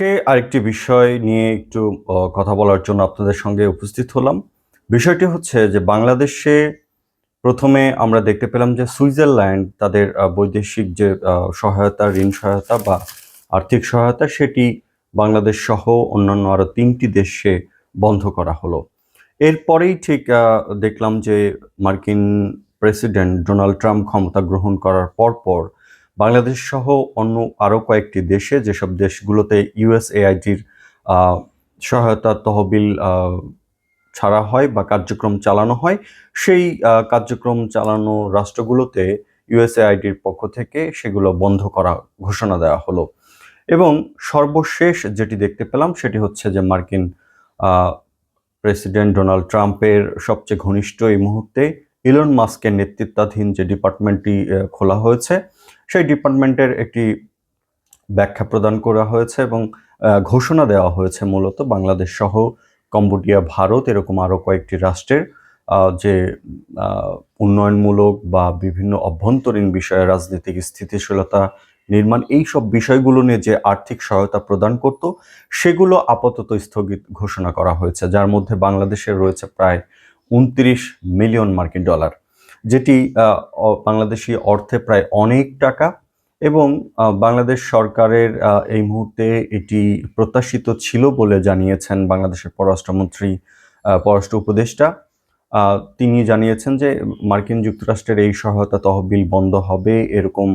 আজকে আরেকটি বিষয় নিয়ে একটু কথা বলার জন্য আপনাদের সঙ্গে উপস্থিত হলাম। বিষয়টি হচ্ছে যে বাংলাদেশে প্রথমে আমরা দেখতে পেলাম যে সুইজারল্যান্ড তাদের বৈদেশিক যে সহায়তা, ঋণ সহায়তা বা আর্থিক সহায়তা সেটি বাংলাদেশ সহ অন্যান্য আরও তিনটি দেশে বন্ধ করা হলো। এরপরেই ঠিক দেখলাম যে মার্কিন প্রেসিডেন্ট ডোনাল্ড ট্রাম্প ক্ষমতা গ্রহণ করার পরপর বাংলাদেশ সহ অন্য আরও কয়েকটি দেশে যেসব দেশগুলোতে ইউএসএআইটির সহায়তা তহবিল ছাড়া হয় বা কার্যক্রম চালানো হয়, সেই কার্যক্রম চালানো রাষ্ট্রগুলোতে ইউএসএআইডির পক্ষ থেকে সেগুলো বন্ধ করা ঘোষণা দেওয়া হলো। এবং সর্বশেষ যেটি দেখতে পেলাম সেটি হচ্ছে যে মার্কিন প্রেসিডেন্ট ডোনাল্ড ট্রাম্পের সবচেয়ে ঘনিষ্ঠ এই মুহূর্তে ইলন মাস্কের নেতৃত্বাধীন যে ডিপার্টমেন্টটি খোলা হয়েছে, সেই ডিপার্টমেন্টের একটি ব্যাখ্যা প্রদান করা হয়েছে এবং ঘোষণা দেওয়া হয়েছে মূলত বাংলাদেশ সহ কম্বোডিয়া, ভারত এরকম আরও কয়েকটি রাষ্ট্রের যে উন্নয়নমূলক বা বিভিন্ন অভ্যন্তরীণ বিষয়ে রাজনৈতিক স্থিতিশীলতা নির্মাণ এইসব বিষয়গুলো নিয়ে যে আর্থিক সহায়তা প্রদান করত, সেগুলো আপাতত স্থগিত ঘোষণা করা হয়েছে। যার মধ্যে বাংলাদেশের রয়েছে প্রায় ২৯ মিলিয়ন মার্কিন ডলার। যেটি বাংলাদেশী অর্থে প্রায় অনেক টাকা এবং বাংলাদেশ সরকারের এই মুহূর্তে এটি প্রত্যাশিত ছিল বলে জানিয়েছেন বাংলাদেশের পররাষ্ট্রমন্ত্রী পররাষ্ট্র উপদেষ্টা। তিনি জানিয়েছেন যে মার্কিন যুক্তরাষ্ট্রের এই সহায়তা তহবিল বন্ধ হবে এরকম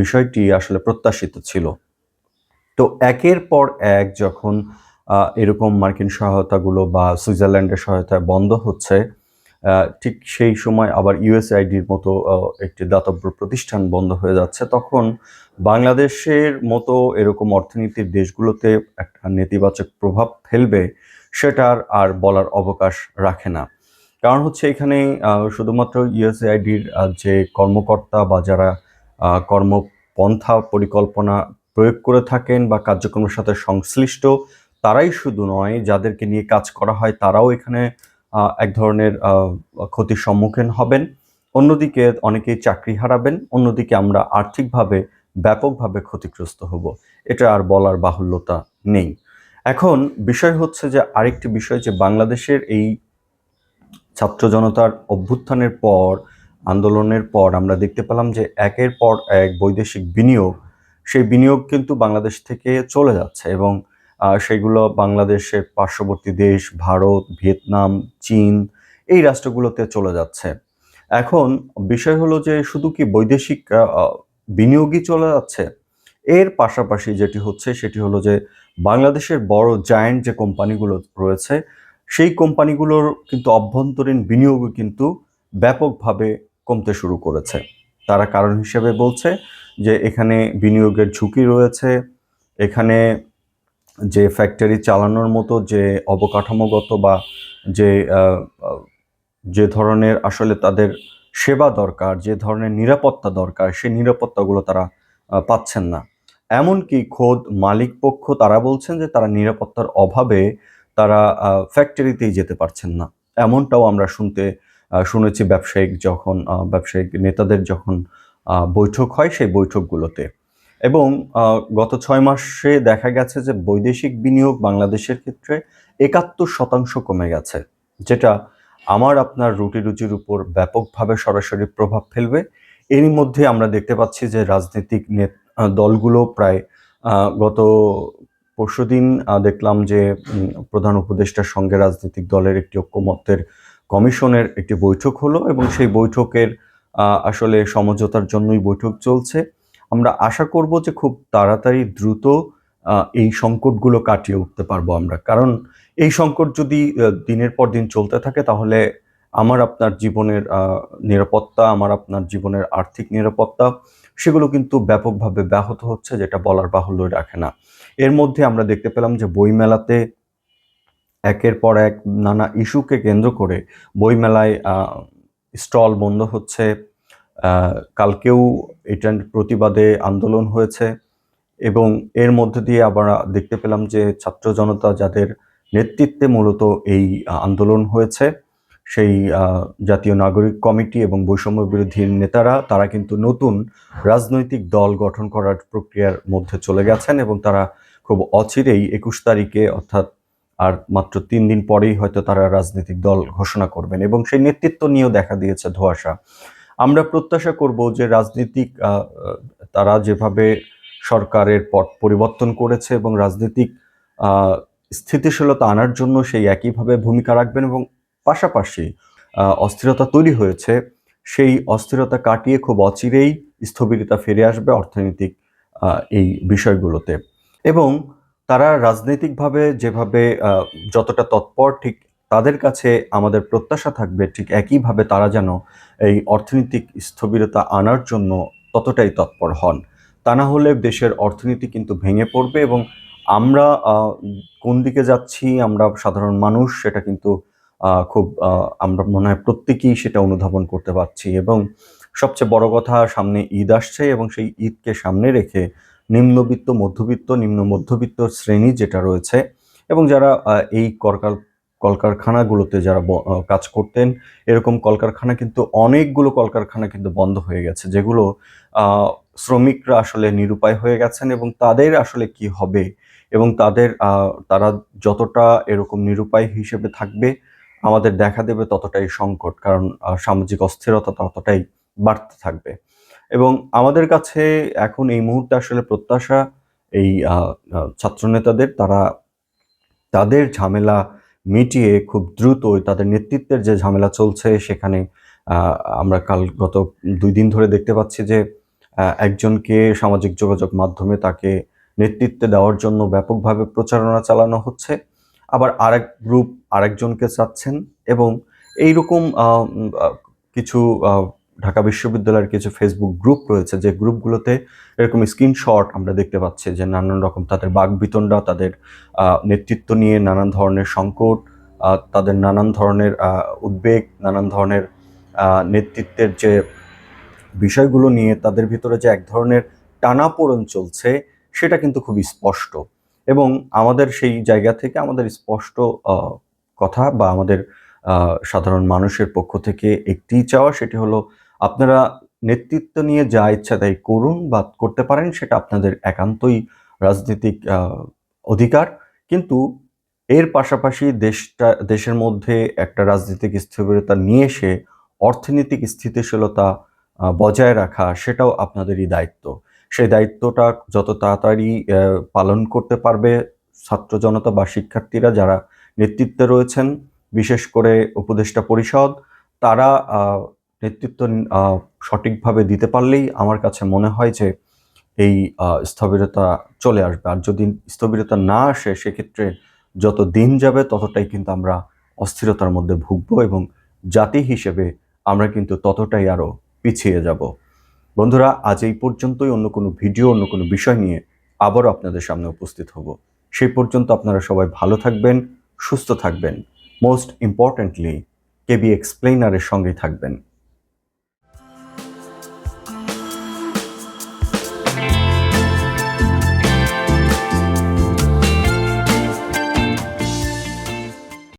বিষয়টি আসলে প্রত্যাশিত ছিল। তো একের পর এক যখন এরকম মার্কিন সহায়তাগুলো বা সুইজারল্যান্ডের সহায়তা বন্ধ হচ্ছে, ঠিক সেই সময় আবার ইউএসআইডির মতো একটি দাতব্য প্রতিষ্ঠান বন্ধ হয়ে যাচ্ছে, তখন বাংলাদেশের মতো এরকম অর্থনীতির দেশগুলোতে একটা নেতিবাচক প্রভাব ফেলবে সেটার আর বলার অবকাশ রাখে না। কারণ হচ্ছে এখানে শুধুমাত্র ইউএসএআইডির আ যে কর্মকর্তা বা যারা কর্মপন্থা পরিকল্পনা প্রয়োগ করে থাকেন বা কার্যক্রমের সাথে সংশ্লিষ্ট তারাই শুধু নয়, যাদেরকে নিয়ে কাজ করা হয় তারাও এখানে এক ধরনের ক্ষতির সম্মুখীন হবেন। অন্যদিকে অনেকেই চাকরি হারাবেন, অন্যদিকে আমরা আর্থিকভাবে ব্যাপকভাবে ক্ষতিগ্রস্ত হব। এটা আর বলার বাহুল্যতা নেই। এখন বিষয় হচ্ছে যে আরেকটি বিষয় যে বাংলাদেশের এই ছাত্র জনতার অভ্যুত্থানের পর, আন্দোলনের পর আমরা দেখতে পেলাম যে একের পর এক বৈদেশিক বিনিয়োগ, সেই বিনিয়োগ কিন্তু বাংলাদেশ থেকে চলে যাচ্ছে এবং সেগুলো বাংলাদেশের পার্শ্ববর্তী দেশ ভারত, ভিয়েতনাম, চীন এই রাষ্ট্রগুলোতে চলে যাচ্ছে। এখন বিষয় হলো যে শুধু কি বৈদেশিক বিনিয়োগই চলে যাচ্ছে? এর পাশাপাশি যেটি হচ্ছে সেটি হলো যে বাংলাদেশের বড় জায়ান্ট যে কোম্পানিগুলো রয়েছে, সেই কোম্পানিগুলোর কিন্তু অভ্যন্তরীণ বিনিয়োগও কিন্তু ব্যাপকভাবে কমতে শুরু করেছে। তারা কারণ হিসেবে বলছে যে এখানে বিনিয়োগের ঝুঁকি রয়েছে, এখানে যে ফ্যাক্টরি চালানোর মতো যে অবকাঠামোগত বা যে যে ধরনের আসলে তাদের সেবা দরকার, যে ধরনের নিরাপত্তা দরকার, সেই নিরাপত্তাগুলো তারা পাচ্ছেন না। এমনকি খোদ মালিকপক্ষ তারা বলছেন যে তারা নিরাপত্তার অভাবে তারা ফ্যাক্টরিতেই যেতে পারছেন না। এমনটাও আমরা শুনতে শুনেছি ব্যবসায়িক যখন ব্যবসায়িক নেতাদের যখন বৈঠক হয় সেই বৈঠকগুলোতে। এবং গত ছয় মাসে দেখা গেছে যে বৈদেশিক বিনিয়োগ বাংলাদেশের ক্ষেত্রে ৭১% কমে গেছে। যেটা আমার আপনার রুটি-রুজির উপর ব্যাপকভাবে সরাসরি প্রভাব ফেলবে। এরই মধ্যে আমরা দেখতে পাচ্ছি যে রাজনৈতিক নেত দলগুলো প্রায় গত পরশুদিন দেখলাম যে প্রধান উপদেষ্টার সঙ্গে রাজনৈতিক দলের একটি ঐক্যমত্যের কমিশনের একটি বৈঠক হলো এবং সেই বৈঠকের আসলে সমঝোতার জন্যই বৈঠক চলছে। আমরা আশা করব যে খুব তাড়াতাড়ি দ্রুত এই সংকটগুলো কাটিয়ে উঠতে পারব আমরা। কারণ এই সংকট যদি দিনের পর দিন চলতে থাকে তাহলে আমার আপনার জীবনের নিরাপত্তা, আমার আপনার জীবনের আর্থিক নিরাপত্তা সেগুলো কিন্তু ব্যাপকভাবে ব্যাহত হচ্ছে যেটা বলার বাহুল্য রাখে না। এর মধ্যে আমরা দেখতে পেলাম যে বইমেলাতে একের পর এক নানা ইস্যুকে কেন্দ্র করে বইমেলায় স্টল বন্ধ হচ্ছে। কালকেও এটার প্রতিবাদে আন্দোলন হয়েছে এবং এর মধ্যে দিয়ে আবার দেখতে পেলাম যে ছাত্র জনতা যাদের নেতৃত্বে মূলত এই আন্দোলন হয়েছে, সেই জাতীয় নাগরিক কমিটি এবং বৈষম্য বিরোধী নেতারা তারা কিন্তু নতুন রাজনৈতিক দল গঠন করার প্রক্রিয়ার মধ্যে চলে গেছেন এবং তারা খুব অচিরেই একুশ তারিখে অর্থাৎ আর মাত্র তিন দিন পরেই হয়তো তারা রাজনৈতিক দল ঘোষণা করবেন এবং সেই নেতৃত্ব নিয়েও দেখা দিয়েছে ধোঁয়াশা। আমরা প্রত্যাশা করব যে রাজনীতিক তারা যেভাবে সরকারের পট পরিবর্তন করেছে এবং রাজনৈতিক স্থিতিশীলতা আনার জন্য সেই একইভাবে ভূমিকা রাখবেন এবং পাশাপাশি অস্থিরতা তৈরি হয়েছে, সেই অস্থিরতা কাটিয়ে খুব অচিরেই স্থবিরতা ফিরে আসবে অর্থনৈতিক এই বিষয়গুলোতে। এবং তারা রাজনৈতিকভাবে যেভাবে যতটা তৎপর, ঠিক তাদের কাছে আমাদের প্রত্যাশা থাকবে ঠিক একইভাবে তারা যেন এই অর্থনৈতিক স্থবিরতা আনার জন্য ততটাই তৎপর হন। তা না হলে দেশের অর্থনীতি কিন্তু ভেঙে পড়বে এবং আমরা কোন দিকে যাচ্ছি, আমরা সাধারণ মানুষ, সেটা কিন্তু খুব আমরা মনে হয় প্রত্যেকেই সেটা অনুধাবন করতে পারছি এবং সবচেয়ে বড় কথা, সামনে ঈদ আসছে এবং সেই ঈদকে সামনে রেখে নিম্নবিত্ত, মধ্যবিত্ত, নিম্ন মধ্যবিত্ত শ্রেণি যেটা রয়েছে এবং যারা এই করকাল কলকারখানাগুলোতে যারা কাজ করতেন, এরকম কলকারখানা কিন্তু অনেকগুলো কলকারখানা কিন্তু বন্ধ হয়ে গেছে, যেগুলো শ্রমিকরা আসলে নিরুপায় হয়ে গেছেন এবং তাদের আসলে কি হবে? এবং তাদের তারা যতটা এরকম নিরুপায় হিসেবে থাকবে, আমাদের দেখা দেবে ততটাই সংকট, কারণ সামাজিক অস্থিরতা ততটাই বাড়তে থাকবে। এবং আমাদের কাছে এখন এই মুহূর্তে আসলে প্রত্যাশা, এই ছাত্রনেতাদের, তারা তাদের ঝামেলা মিটিয়ে খুব দ্রুতই তাদের নেতৃত্বের যে ঝামেলা চলছে সেখানে আমরা কাল গত দুই দিন ধরে দেখতে পাচ্ছি যে একজনকে সামাজিক যোগাযোগ মাধ্যমে তাকে নেতৃত্বে দেওয়ার জন্য ব্যাপকভাবে প্রচারণা চালানো হচ্ছে। আবার আরেক গ্রুপ আরেকজনকে চাচ্ছেন এবং এইরকম কিছু ঢাকা বিশ্ববিদ্যালয়ের কিছু ফেসবুক গ্রুপ রয়েছে, যে গ্রুপগুলোতে এরকম স্ক্রিনশট আমরা দেখতে পাচ্ছি যে নানান রকম তাদের বাগবিতণ্ডা তাদের নেতৃত্ব নিয়ে নানান ধরনের সংকট তাদের নানান ধরনের উদ্বেগ, নানান ধরনের নেতৃত্বের যে বিষয়গুলো নিয়ে তাদের ভিতরে যে এক ধরনের টানাপোড়েন চলছে, সেটা কিন্তু খুব স্পষ্ট। এবং আমাদের সেই জায়গা থেকে আমাদের স্পষ্ট কথা বা আমাদের সাধারণ মানুষের পক্ষ থেকে একটি চাওয়া, সেটি হলো আপনারা নেতৃত্ব নিয়ে যা ইচ্ছা তাই করুন বা করতে পারেন, সেটা আপনাদের একান্তই রাজনৈতিক অধিকার। কিন্তু এর পাশাপাশি দেশটা, দেশের মধ্যে একটা রাজনৈতিক স্থিরতা নিয়ে এসে অর্থনৈতিক স্থিতিশীলতা বজায় রাখা, সেটাও আপনাদেরই দায়িত্ব। সেই দায়িত্বটা যত তাড়াতাড়ি পালন করতে পারবে ছাত্র জনতা বা শিক্ষার্থীরা যারা নেতৃত্বে রয়েছেন, বিশেষ করে উপদেষ্টা পরিষদ, তারা নেতৃত্ব সঠিকভাবে দিতে পারলেই আমার কাছে মনে হয় যে এই স্থবিরতা চলে আসবে। আর যদি স্থবিরতা না আসে, সেক্ষেত্রে যত দিন যাবে, ততটাই কিন্তু আমরা অস্থিরতার মধ্যে ভুগবো এবং জাতি হিসেবে আমরা কিন্তু ততটাই আরও পিছিয়ে যাব। বন্ধুরা, আজ এই পর্যন্তই। অন্য কোনো ভিডিও, অন্য কোনো বিষয় নিয়ে আবারও আপনাদের সামনে উপস্থিত হব। সেই পর্যন্ত আপনারা সবাই ভালো থাকবেন, সুস্থ থাকবেন। মোস্ট ইম্পর্ট্যান্টলি কেবি এক্সপ্লেইনারের সঙ্গেই থাকবেন।